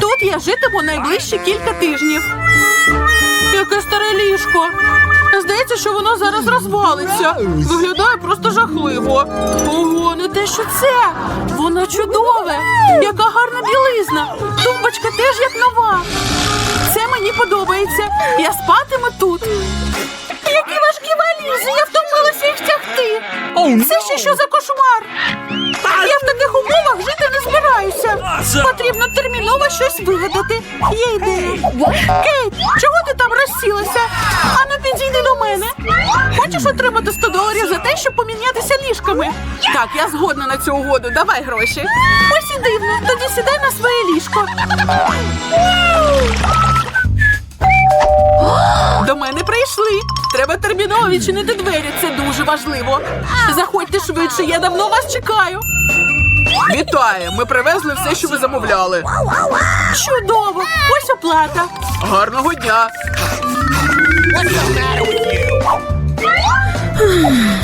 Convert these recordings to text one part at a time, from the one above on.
Тут я житиму найближчі кілька тижнів. Яке старе ліжко. Здається, що воно зараз розвалиться. Виглядає просто жахливо. Ого, не те, що це. Воно чудове. Яка гарна білизна. Тумбочка теж як нова. Це мені подобається. Я спатиму тут. Які важкі валізи, я втомилася їх тягти. Це ще що за кошмар? Я в таких умовах жити не збираюся. Потрібно терміново щось вигадати. Є ідея. Кейт, чого ти там розсілася? Ану, підійди до мене. Хочеш отримати 100 доларів за те, щоб помінятися ліжками? Так, я згодна на цю угоду. Давай гроші. Ось і дивно. Тоді сідай на своє ліжко. До мене прийшли. Треба терміново відчинити двері. Це дуже важливо. Заходьте швидше, я давно вас чекаю. Вітаю! Ми привезли все, що ви замовляли. Чудово! Ось оплата. Гарного дня!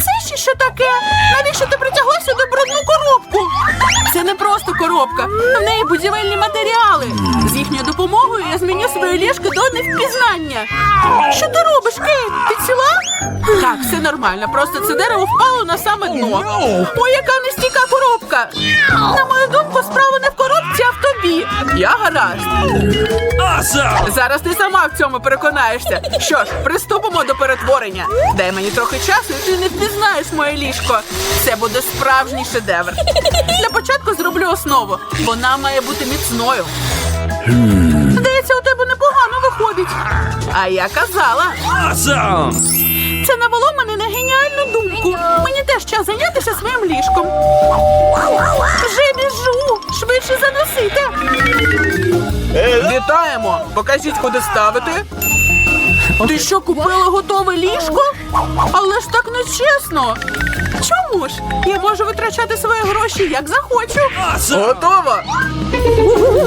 Це ще що таке? Навіщо ти притягла сюди брудну коробку? Це не просто коробка. В неї будівельні матеріали. З їхньою допомогою я зміню своє ліжко до невпізнання. Що ти робиш, Кейт? Ти ціла? Так, все нормально. Просто це дерево впало на саме дно. Ой, яка нестійка коробка. На мою думку, справа не в коробці, а в тобі. Я гаразд. Зараз ти сама в цьому переконаєшся. Що ж, приступимо до перетворення. Дай мені трохи часу, і ти не впізнаєш моє ліжко. Це буде справжній шедевр. Для початку зроблю основу. Вона має бути міцною. Здається, у тебе непогано виходить. А я казала, Awesome! це навело мене на геніальну думку. Мені теж час зайнятися своїм ліжком. Вже біжу! Швидше заносите. Вітаємо! Покажіть, куди ставити. Ти що, купила готове ліжко? Але ж так нечесно. Чому ж? Я можу витрачати свої гроші як захочу. Готово.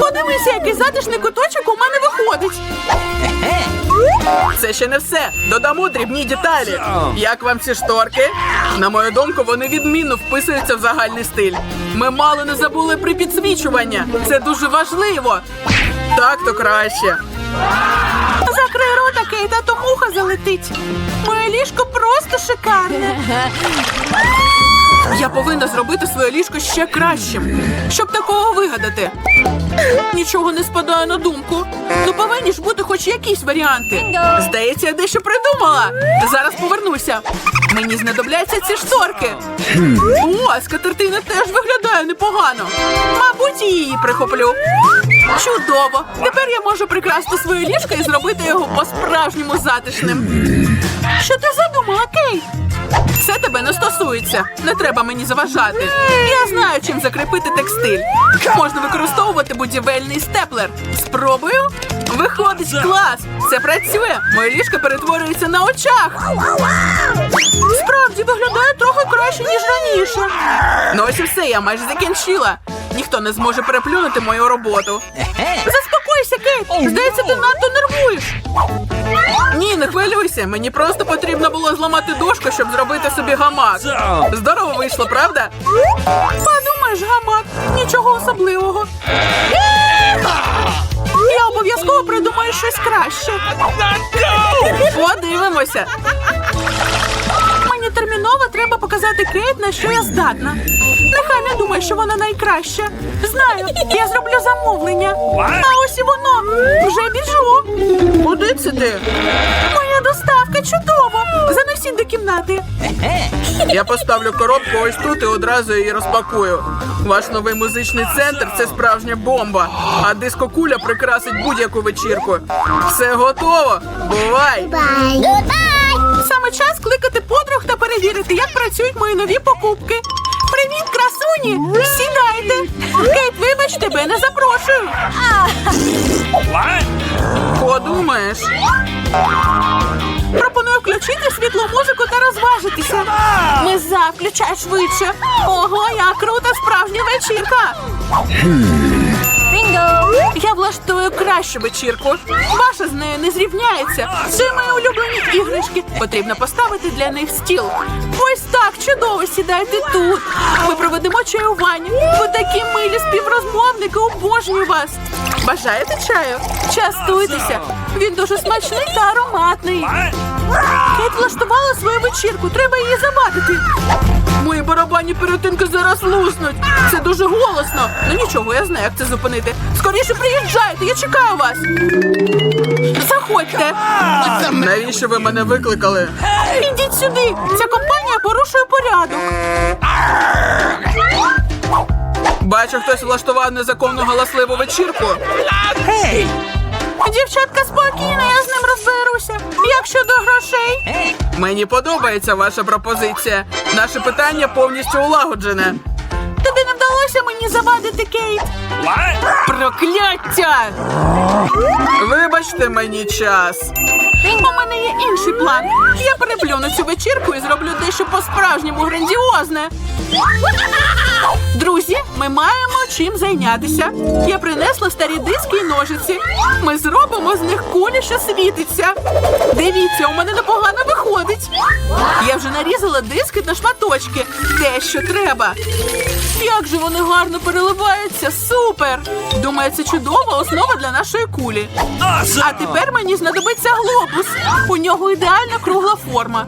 Подивися, який затишний куточок у мене виходить. Це ще не все. Додамо дрібні деталі. Як вам ці шторки? На мою думку, вони відмінно вписуються в загальний стиль. Ми мало не забули при підсвічування. Це дуже важливо. Так то краще. Закрий рота, Кейт, а то муха залетить. Моє ліжко просто шикарне. Я повинна зробити своє ліжко ще кращим, щоб такого вигадати. Нічого не спадає на думку. Ну повинні ж бути хоч якісь варіанти. Здається, я дещо придумала. Зараз повернуся. Мені знадобляться ці шторки. О, скатертина теж виглядає непогано. Мабуть, і її прихоплю. Чудово! Тепер я можу прикрасти своє ліжко і зробити його по-справжньому затишним. Що ти задумала, Кейт? Тебе не стосується. Не треба мені заважати. Я знаю, чим закріпити текстиль. Можна використовувати будівельний степлер. Спробую. Виходить клас. Це працює. Моє ліжко перетворюється на очах. Справді виглядає трохи краще, ніж раніше. Ну ось і все, я майже закінчила. Ніхто не зможе переплюнути мою роботу. Заспокойся, Кейт. Здається, ти надто нервуєш. Ні, не хвилюйся. Мені просто потрібно було зламати дошку, щоб зробити собі гамак. Здорово вийшло, правда? Подумаєш, гамак, нічого особливого. Я обов'язково придумаю щось краще. Подивимося. Мені терміново треба показати Кейт, на що я здатна. Нехай не думає, що вона найкраща. Знаю, я зроблю замовлення. А ось і воно. Вже біжу. Куди це ти? Моя доставка чудово. Заносіть до кімнати. Я поставлю коробку ось тут і одразу її розпакую. Ваш новий музичний центр це справжня бомба, а дискокуля прикрасить будь-яку вечірку. Все готово. Бувай! Саме час кликати подруг та перевірити, як працюють мої нові покупки. Привіт, красуні! Сідайте! Кейт, вибач, тебе не запрошую. Подумаєш. Пропоную включити світлу музику та розважитися. Ми включай швидше. Ого, як крута справжня вечірка. Я влаштую найкращу вечірку. Ваша з нею не зрівняється. Це мої улюблені іграшки. Потрібно поставити для них стіл. Ось так, чудово, сідайте тут. Ми проведемо чаювання. Ви такі милі співрозмовники, обожнюю вас. Бажаєте чаю? Частуйтеся. Він дуже смачний та ароматний. Кейт влаштувала свою вечірку, треба її завадити. Мої барабанні перетинки зараз луснуть. Це дуже голосно. Ну нічого, я знаю, як це зупинити. Скоріше приїжджайте, я чекаю вас. Заходьте. Навіщо ви мене викликали? Ідіть сюди. Ця компанія порушує порядок. Бачу, хтось влаштував незаконну галасливу вечірку. Hey! Дівчатка, спокійно, я з ним розберуся. Як щодо грошей? Мені подобається ваша пропозиція. Наше питання повністю улагоджене. Тобі не вдалося мені завадити, Кейт. Прокляття! Вибачте мені час. У мене є інший план. Я переплюну цю вечірку і зроблю дещо по-справжньому грандіозне. Друзі, ми маємо чим зайнятися. Я принесла старі диски і ножиці. Ми зробимо з них кулі, що світиться. Дивіться, у мене непогано виходить. Я вже нарізала диски на шматочки. Те, що треба. Як же вони гарно переливаються! Супер! Думаю, це чудова основа для нашої кулі. А тепер мені знадобиться глобус. У нього ідеальна кругла форма.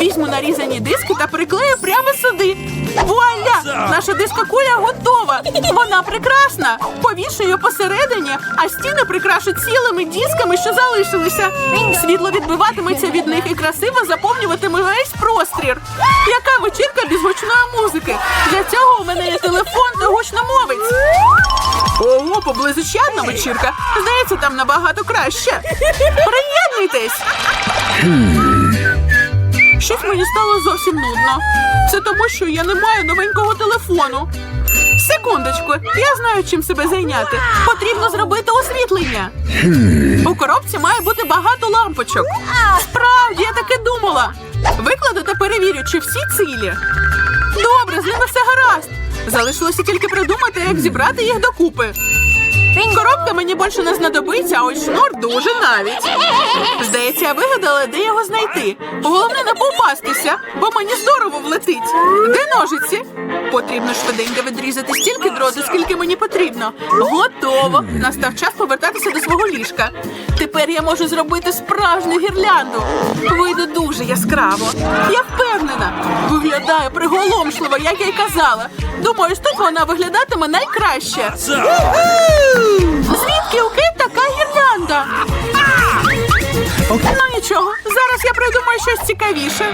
Візьму нарізані диски та приклею прямо сюди. Вуаля! Наша дискокуля готова. Вона прекрасна. Повішу її посередині, а стіни прикрашу цілими дисками, що залишилися. Світло відбиватиметься від них і красиво заповнюватиме весь простір. Яка вечірка без гучної музики? Для цього у мене є телефон та гучномовець. Ого, поблизу ще одна вечірка. Здається, там набагато краще. Приєднуйтесь! Щось мені стало зовсім нудно. Це тому, що я не маю новенького телефону. Секундочку, я знаю, чим себе зайняти. Потрібно зробити освітлення. У коробці має бути багато лампочок. Справді, я таки думала. Викладу та перевірю, чи всі цілі. Добре, з ними все гаразд. Залишилося тільки придумати, як зібрати їх докупи. Коробка мені більше не знадобиться, а ось шнур дуже навіть. Здається, я вигадала, де його знайти. Головне не попастися, бо мені здорово влетить. Де ножиці? Потрібно швиденько відрізати стільки дроту, скільки мені потрібно. Готово. Настав час повертатися до свого ліжка. Тепер я можу зробити справжню гірлянду. Вийде дуже яскраво. Я впевнена. Виглядає приголомшливо, як я й казала. Думаю, ось тут вона виглядатиме найкраще. Звідки у Кейт така гірлянда? Ну нічого, зараз я придумаю щось цікавіше.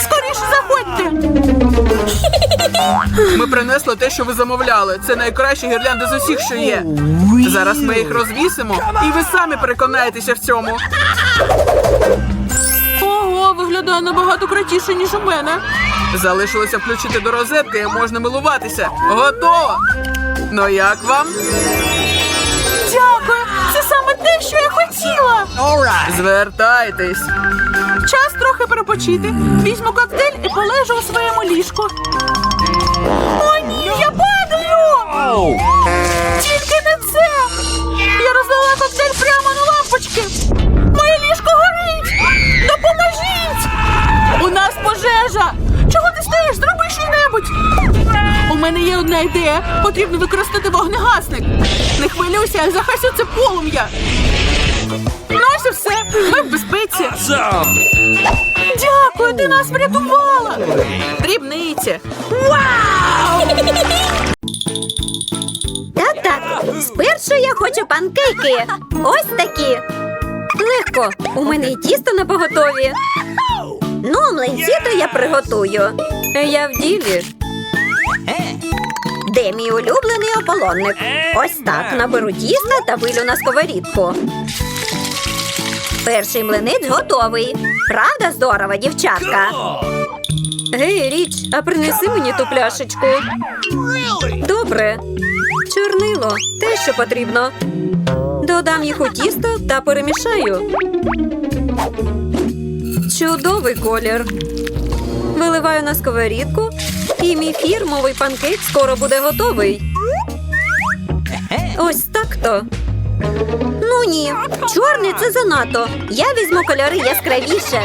Скоріше заходьте. Ми принесли те, що ви замовляли. Це найкраща гірлянда з усіх, що є. Зараз ми їх розвісимо, і ви самі переконаєтеся в цьому. Ого, виглядає набагато крутіше, ніж у мене. Залишилося включити до розетки і можна милуватися. Готово! Ну як вам? Що я хотіла! Звертайтесь. Час трохи перепочити. Візьму коктейль і полежу у своєму ліжку. О, ні, я падаю! Тільки не це! Я розлила коктейль прямо на лампочки! Моє ліжко горить! Допоможіть! У нас пожежа! Чого ти стоїш? Зроби що-небудь! У мене є одна ідея. Потрібно використати вогнегасник. Не хвилюйся, я захасю це полум'я. Ну все. Ми в безпеці. Дякую, ти нас врятувала. Дрібниці. Вау! Так, так. Спершу я хочу панкейки. Ось такі. Легко. У мене і тісто на поготові. Ну, млинці то я приготую. Я в ділі. Де мій улюблений ополонник? Ось так наберу тіста та вилю на сковорідку. Перший млинець готовий. Правда здорова, дівчатка? Гей, річ, а принеси мені ту пляшечку. Добре. Чорнило те, що потрібно. Додам їх у тісто та перемішаю. Чудовий колір. Виливаю на сковорідку, і мій фірмовий панкейк скоро буде готовий. Ось так то. Ну ні, чорний це занадто. Я візьму кольори яскравіше.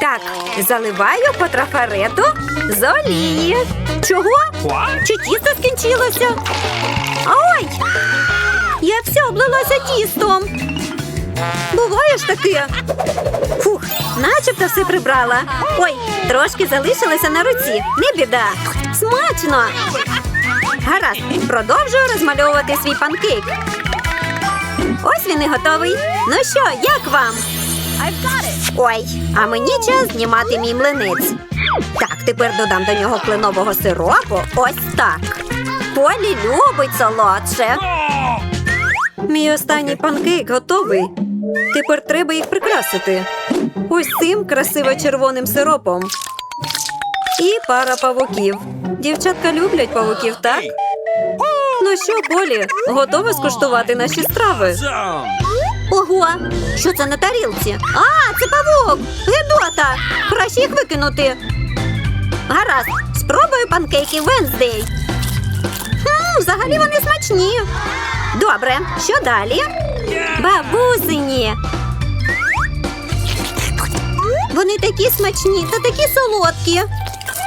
Так, заливаю по трафарету з олії. Чого? Чи тісто скінчилося? Ой! Я вся облилася тістом. Буває ж таке. Фух, начебто все прибрала. Ой, трошки залишилося на руці. Не біда. Смачно. Гаразд, продовжую розмальовувати свій панкейк. Ось він і готовий. Ну що, як вам? Ой, а мені час знімати мій млинець. Так, тепер додам до нього кленового сиропу. Ось так. Полі любить солодше. Мій останній панкейк готовий. Тепер треба їх прикрасити. Ось цим красиво червоним сиропом. І пара павуків. Дівчатка люблять павуків, так? Ну що, Полі, готова скуштувати наші страви? Ого, що це на тарілці? А, це павук! Гедота! Краще їх викинути. Гаразд, спробую панкейки Венздей. Хм, взагалі вони смачні. Добре, що далі? Бабусині. Вони такі смачні та такі солодкі.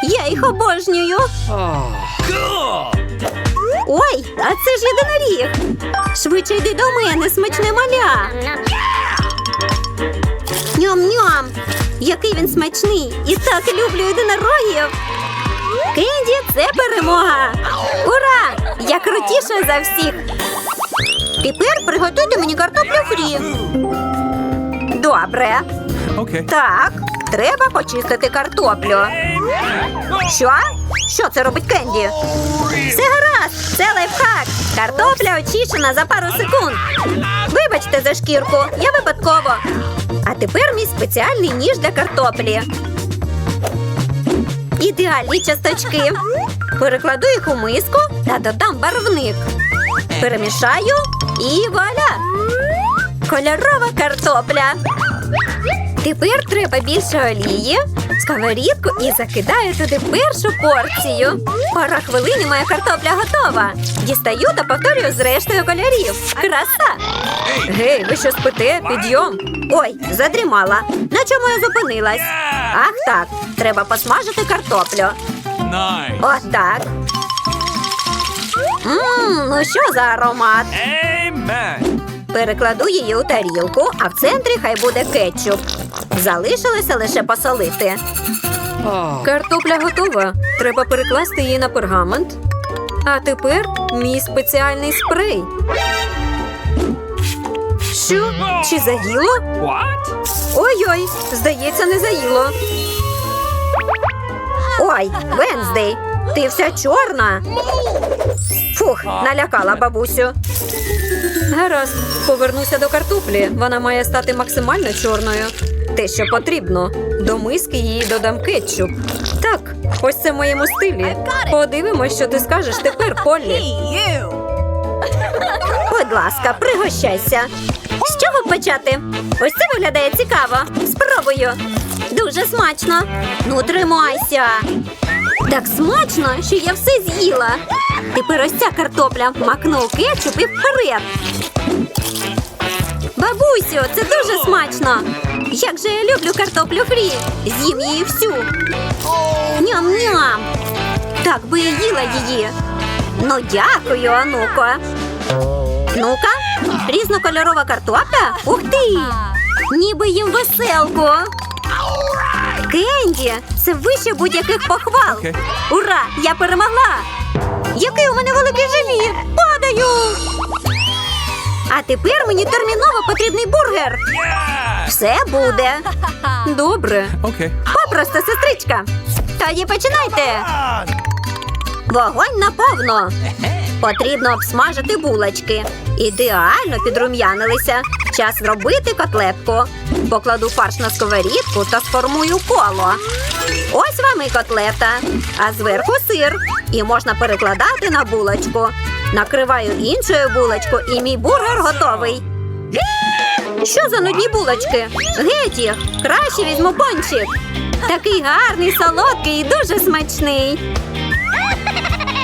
Я їх обожнюю. Ой, а це ж єдиноріг. Швидше йди до мене, смачне маля. Ням-ням. Який він смачний. І так люблю єдинорогів. Кенді, це перемога. Ура! Я крутіша за всіх. Тепер приготуйте мені картоплю фрі. Добре. Okay. Так, треба почистити картоплю. Що? Що це робить Кенді? Все гаразд, це лайфхак. Картопля очищена за пару секунд. Вибачте за шкірку, я випадково. А тепер мій спеціальний ніж для картоплі. Ідеальні часточки. Перекладу їх у миску та додам барвник. Перемішаю і вуаля! Кольорова картопля. Тепер треба більше олії, сковорідку і закидаю туди першу порцію. Пара хвилин і моя картопля готова. Дістаю та повторюю з рештою кольорів. Краса! Гей, ви що спите? Підйом. Ой, задрімала. На чому я зупинилась? Ах так, треба посмажити картоплю. Отак. Мм, ну що за аромат? Перекладу її у тарілку, а в центрі хай буде кетчуп. Залишилося лише посолити. Картопля готова. Треба перекласти її на пергамент. А тепер мій спеціальний спрей. Що? Чи заїло? Ой-ой, здається, не заїло. Ой, Венздей, ти вся чорна. Фух, налякала бабусю. Гаразд, повернуся до картоплі. Вона має стати максимально чорною. Те, що потрібно. До миски її додам кетчуп. Так, ось це в моєму стилі. Подивимось, що ти скажеш тепер, Поллі. Будь ласка, пригощайся. З чого почати? Ось це виглядає цікаво. Спробую. Дуже смачно. Ну, тримайся. Так смачно, що я все з'їла. Тепер ось ця картопля макну у кетчуп і вперед. Бабусю, це дуже смачно. Як же я люблю картоплю фрі. З'їм її всю. Ням-ням. Так би я їла її. Ну, дякую, онуко. Ну-ка, різнокольорова картопля? Ух ти! Ніби їм веселку. Кенді, це вище будь-яких похвал. Ура! Я перемогла! Який у мене великий живіт! Падаю! А тепер мені терміново потрібний бургер. Все буде. Добре. Попросто, сестричка. Тоді починайте. Вогонь наповно. Потрібно обсмажити булочки. Ідеально підрум'янилися. Час зробити котлетку. Покладу фарш на сковорідку та сформую коло. Ось вам і котлета, а зверху сир. І можна перекладати на булочку. Накриваю іншою булочку, і мій бургер готовий. Що за нудні булочки? Геть їх! Краще візьму пончик. Такий гарний, солодкий і дуже смачний.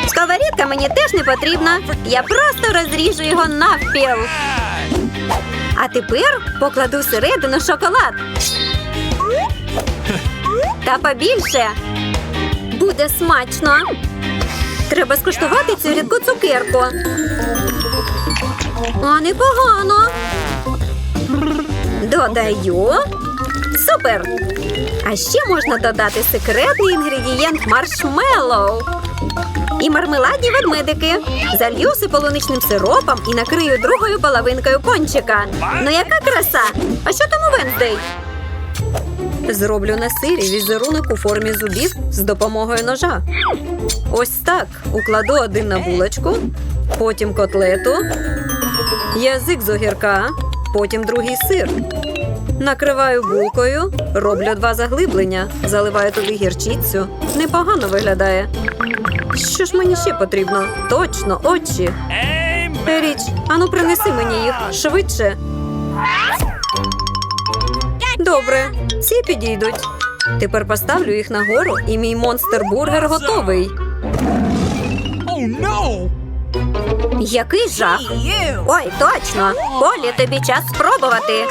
Сковорідка мені теж не потрібна. Я просто розріжу його навпіл. А тепер покладу всередину шоколад. Та побільше. Буде смачно. Треба скуштувати цю рідку цукерку. А непогано. Додаю. Супер! А ще можна додати секретний інгредієнт маршмеллоу. І мармеладні ведмедики. Залью все полуничним сиропом і накрию другою половинкою пончика. Ну яка краса! А що там у Венздей? Зроблю на сирі візерунок у формі зубів з допомогою ножа. Ось так. Укладу один на булочку, потім котлету, язик з огірка, потім другий сир. Накриваю булкою, роблю два заглиблення, заливаю туди гірчицю. Непогано виглядає. Що ж мені ще потрібно? Точно, очі. Річ, ану принеси мені їх швидше. Добре, ці підійдуть. Тепер поставлю їх нагору, і мій монстр-бургер готовий. Який жах! Ой, точно! Полі, тобі час спробувати.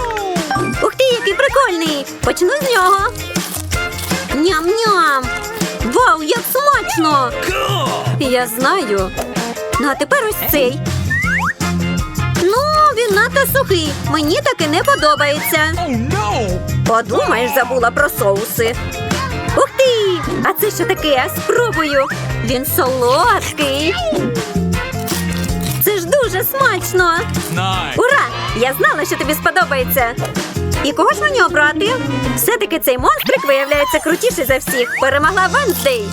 Який прикольний! Почну з нього. Ням-ням! Вау, як смачно! Я знаю. Ну, а тепер ось цей. Ну, він надто сухий. Мені таки не подобається. Oh. Подумаєш, забула про соуси. Ух ти! А це що таке? Спробую. Він солодкий. Це ж дуже смачно. Ура! Я знала, що тобі сподобається. І кого ж мені обрати? Все-таки цей монстрик виявляється крутіший за всіх. Перемогла Венздей.